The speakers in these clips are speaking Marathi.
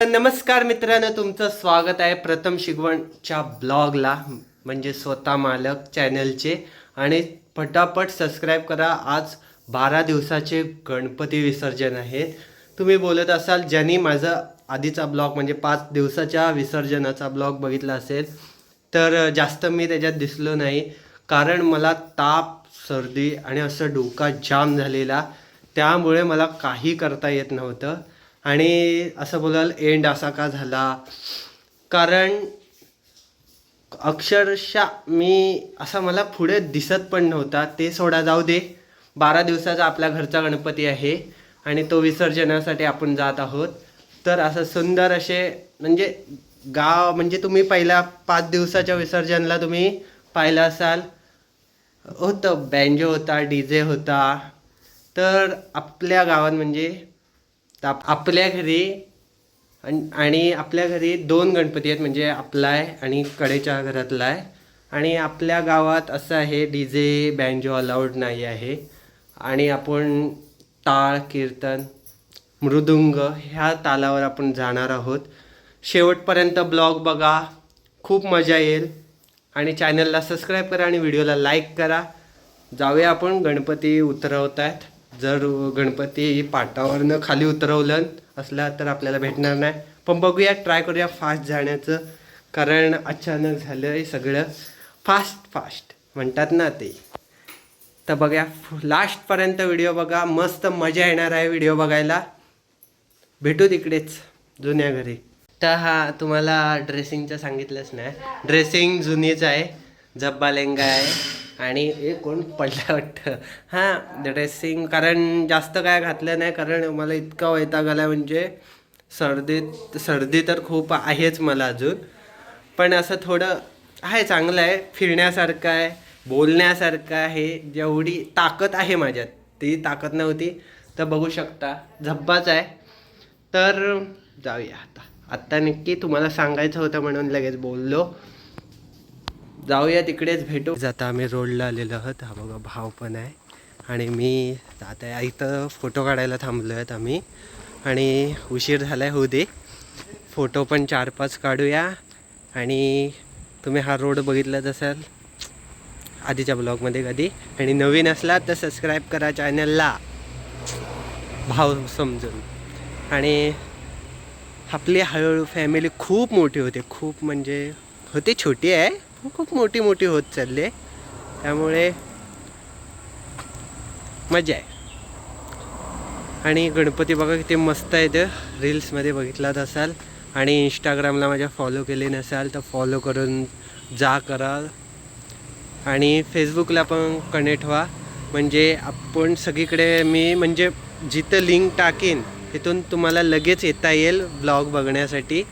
नमस्कार मित्रांनो तुमचं स्वागत आहे प्रथम शिकवणच्या ब्लॉगला म्हणजे स्वतः मालक चॅनलचे. आणि पटापट सबस्क्राईब करा आज बारा दिवसाचे गणपती विसर्जन आहेत तुम्ही बोलत असाल ज्यांनी माझा आधीचा ब्लॉग म्हणजे पाच दिवसाच्या विसर्जनाचा ब्लॉग बघितला असेल तर जास्त मी त्याच्यात दिसलो नाही. कारण मला ताप सर्दी आणि असं डोका जाम झालेला त्यामुळे मला काही करता येत नव्हतं. आणि असं बोलाल एंड असा का झाला? कारण अक्षरशः मी असा मला पुढे दिसत पण नव्हता. ते सोडा जाऊ दे. बारा दिवसाचा आपल्या घरचा गणपती आहे आणि तो विसर्जनासाठी आपण जात आहोत. तर असं सुंदर असे म्हणजे गाव म्हणजे तुम्ही पहिल्या पाच दिवसाच्या विसर्जनला तुम्ही पाहिलं असाल. होतं बँजो होता डी जे होता. तर आपल्या गावात म्हणजे तर आपल्या घरी आणि आपल्या घरी दोन गणपती आहेत म्हणजे आपला आहे आणि कडेच्या घरातला आहे आणि आपल्या गावात असं आहे डी जे बँजो अलाउड नाही आहे. आणि आपण टाळ कीर्तन मृदुंग ह्या तालावर आपण जाणार आहोत. शेवटपर्यंत ब्लॉग बघा खूप मजा येईल. आणि चॅनलला सबस्क्राईब करा आणि व्हिडिओला लाईक करा. जाऊया आपण गणपती उतरवत आहेत. जर गणपती पाटावरनं खाली उतरवलं असला तर आपल्याला भेटणार नाही. पण बघूया ट्राय करूया फास्ट जाण्याचं. कारण अचानक झालं आहे सगळं. फास्ट फास्ट म्हणतात ना ते. तर बघा लास्टपर्यंत व्हिडिओ बघा. मस्त मजा येणार आहे व्हिडिओ बघायला. भेटू तिकडेच जुन्या घरी. तर हा तुम्हाला ड्रेसिंगचं सांगितलंच नाही. ड्रेसिंग जुनीच आहे. जब्बा लेंगा आहे. आणि हे कोण पडलं वाटतं? हां ड्रेसिंग कारण जास्त काय घातलं नाही कारण मला इतका वैताग आला म्हणजे सर्दीत सर्दी तर खूप आहेच मला अजून. पण असं थोडं आहे चांगलं आहे. फिरण्यासारखं आहे बोलण्यासारखं आहे. जेवढी ताकद आहे माझ्यात ती ताकद नव्हती. तर बघू शकता झब्बाच आहे. तर जाऊया आता. आत्ता नक्की तुम्हाला सांगायचं होतं म्हणून लगेच बोललो. जाऊया तिकडेच भेटू. जाता आम्ही रोडला आलेलो आहोत. हा बघा भाव पण आहे. आणि मी आता इथं फोटो काढायला थांबलो आहेत आम्ही आणि उशीर झाला आहे होऊ दे. फोटो पण चार पाच काढूया. आणि तुम्ही हा रोड बघितलाच असाल आधीच्या ब्लॉगमध्ये कधी? आणि नवीन असला तर सबस्क्राईब करा चॅनलला भाव समजून. आणि आपली हळूहळू फॅमिली खूप मोठी होते. खूप म्हणजे होती छोटी आहे. खूप मोठी मोठी होत चालली आहे. त्यामुळे मजा आहे. आणि गणपती बघा किती मस्त आहे ते. रील्समध्ये बघितलात असाल. आणि इंस्टाग्रामला माझ्या फॉलो केले नसाल तर फॉलो करून जा करा आणि फेसबुकला पण कनेक्ट व्हा. म्हणजे आपण सगळीकडे मी म्हणजे जिथं लिंक टाकेन तिथून तुम्हाला लगेच येता येईल ब्लॉग बघण्यासाठी.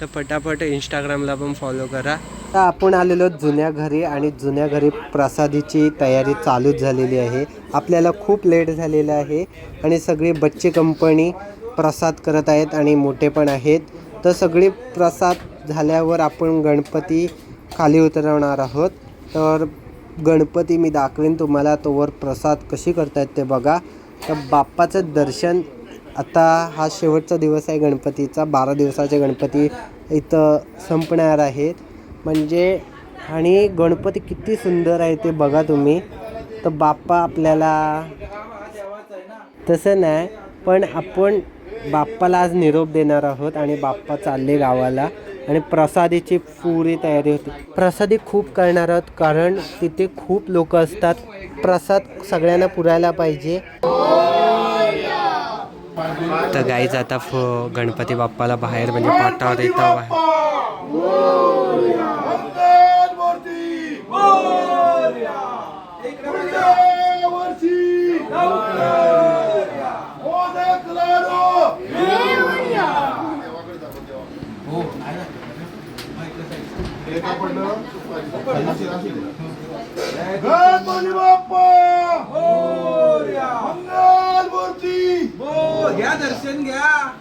तर पटापट इंस्टाग्रामला पण फॉलो करा. आता आपण आलेलो जुन्या घरी आणि जुन्या घरी प्रसादीची तयारी चालूच झालेली आहे. आपल्याला खूप लेट झालेलं आहे आणि सगळी बच्चे कंपनी प्रसाद करत आहेत आणि मोठे पण आहेत. तर सगळी प्रसाद झाल्यावर आपण गणपती खाली उतरवणार आहोत. तर गणपती मी दाखवेन तुम्हाला तोवर प्रसाद कशी करतायत ते बघा. तर बाप्पाचं दर्शन आता हा शेवटचा दिवस आहे गणपतीचा. बारा दिवसाचे गणपती इथं संपणार आहेत. म्हणजे आणि गणपती किती सुंदर आहे ते बघा तुम्ही. तर बाप्पा आपल्याला तसं नाही पण आपण बाप्पाला आज निरोप देणार आहोत आणि बाप्पा चालले गावाला. आणि प्रसादीची पुरी तयारी होती. प्रसादी खूप करणार आहोत कारण तिथे खूप लोक असतात. प्रसाद सगळ्यांना पुरायला पाहिजे. तर गाईच आता फो गणपती बाप्पाला बाहेर म्हणजे पाटावर येतं गणपती बाप्पा! घ्या दर्शन घ्या.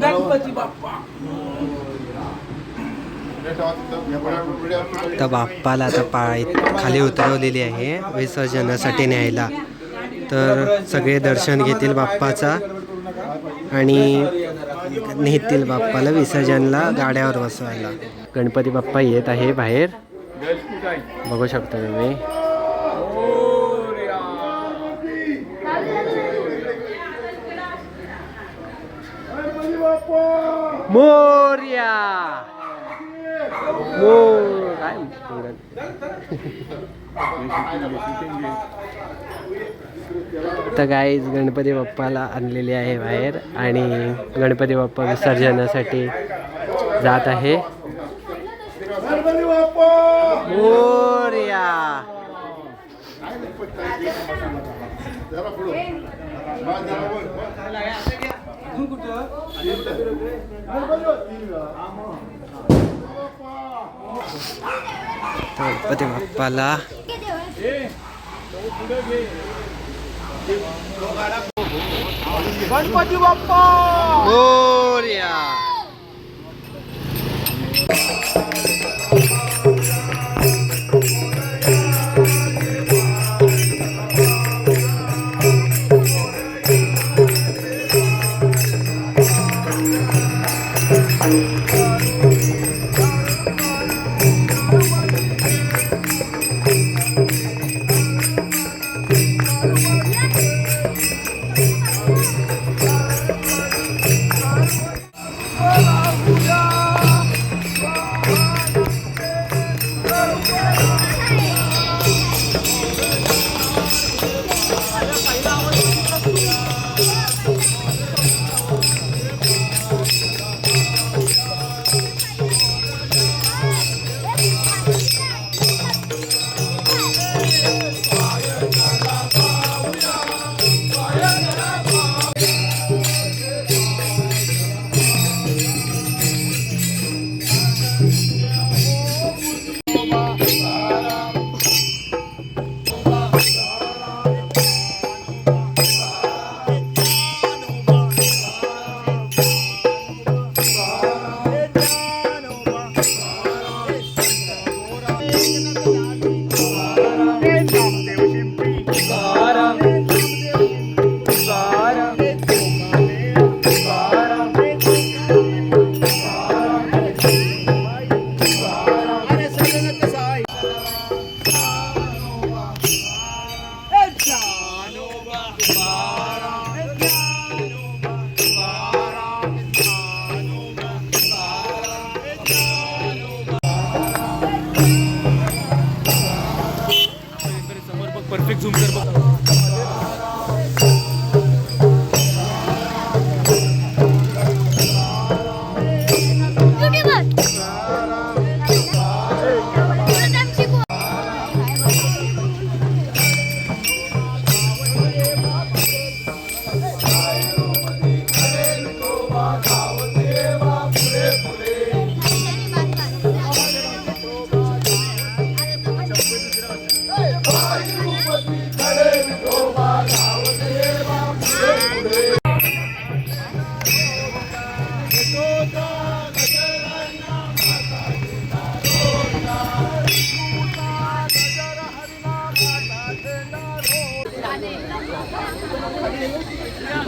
गणपती बाप्पा. तर बाप्पाला आता पाय खाली उतरवलेली आहे विसर्जनासाठी न्यायला. तर सगळे दर्शन घेतील बाप्पाचा आणि नेतील बाप्पाला विसर्जनला गाड्यावर बसवायला. गणपती बाप्पा येत आहे बाहेर. बघू शकता तुम्ही. मोर्या मोर काय तर गाईज गणपती बाप्पाला आणलेले आहे बाहेर आणि गणपती बाप्पा विसर्जनासाठी जात आहे. गणपती बाप्पा! मोर्या जरा वर. गणपती बाप्पा. गणपती बाप्पाला गणपती बाप्पा मोर्या परफेक्ट झूम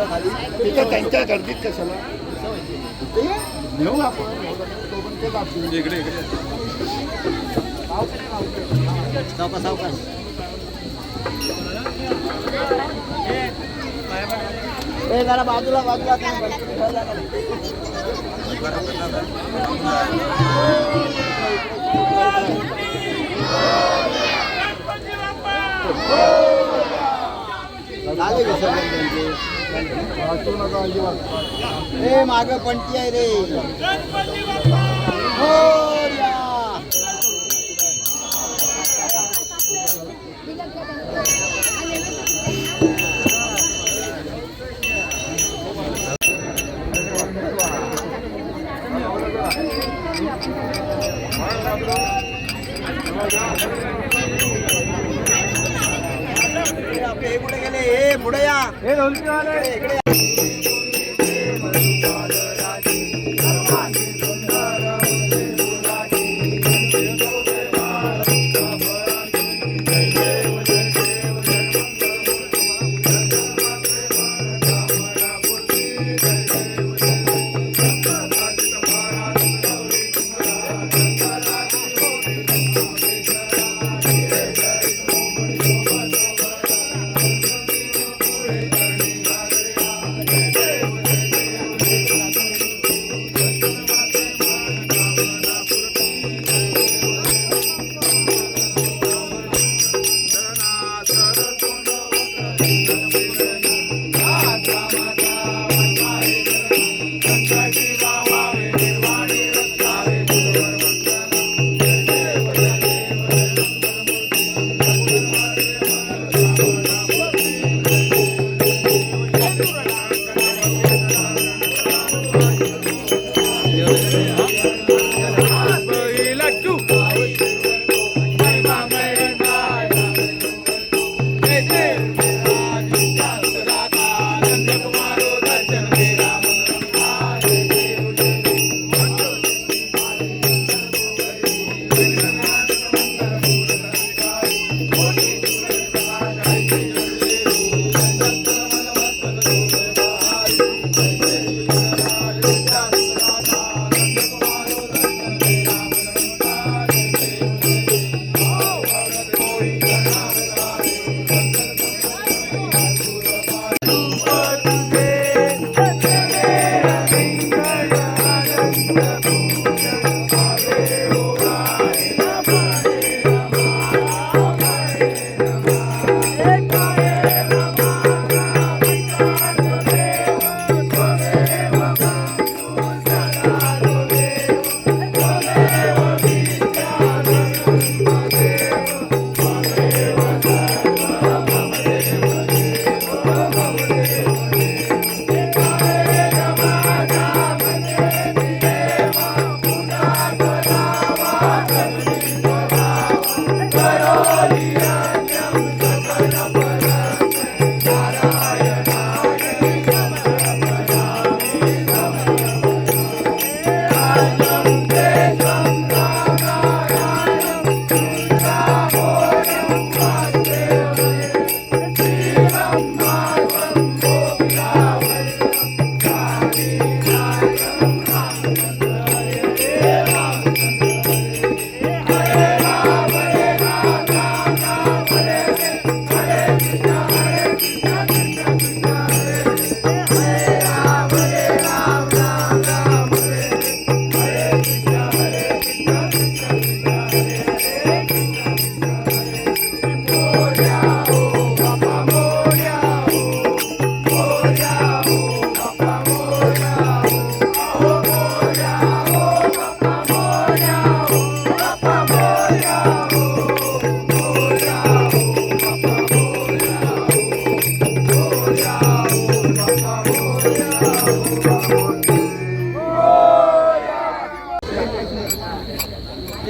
कर बघ तिथं त्यांच्या गर्दीत कशाला? ते घेऊ आपण. तो पण ते दाखवू. इकडे. इकडे ए, जरा बाजूला बाजूला. झाले विसर्जन त्यांचे वाचू माग पणती आहे रे मोरया.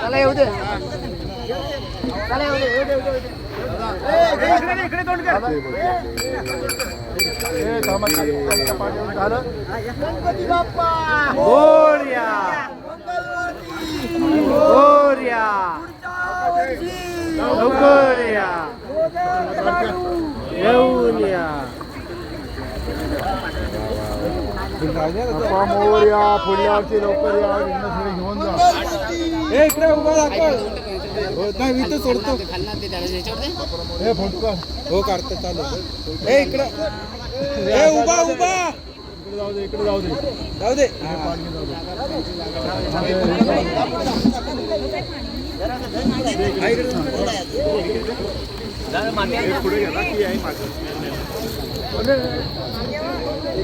चला येऊ दे. चला येऊ दे येऊ दे, येऊ दे गणपती बाप्पा येऊन या. बाप्पा मोरया पुढल्या वर्षी लवकर या विघ्नेश्वरी घेऊन जा इकडे उभा. नाही मी तर सोडतो हे फोटो हो काढतो चालू हे इकडे. हे उभा उभा. जाऊ दे इकडे जाऊ दे. जाऊ दे.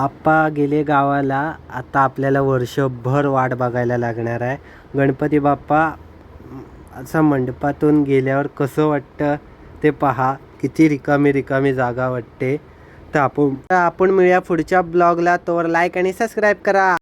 बाप्पा गेले गावाला आता आपल्याला वर्षभर वाट बघायला लागणार आहे. गणपती बाप्पा असं मंडपातून गेल्यावर कसं वाटतं ते पहा. किती रिकामी रिकामी जागा वाटते. तर आपण तर आपण मिळूया पुढच्या ब्लॉगला. तोवर लाईक आणि सबस्क्राईब करा.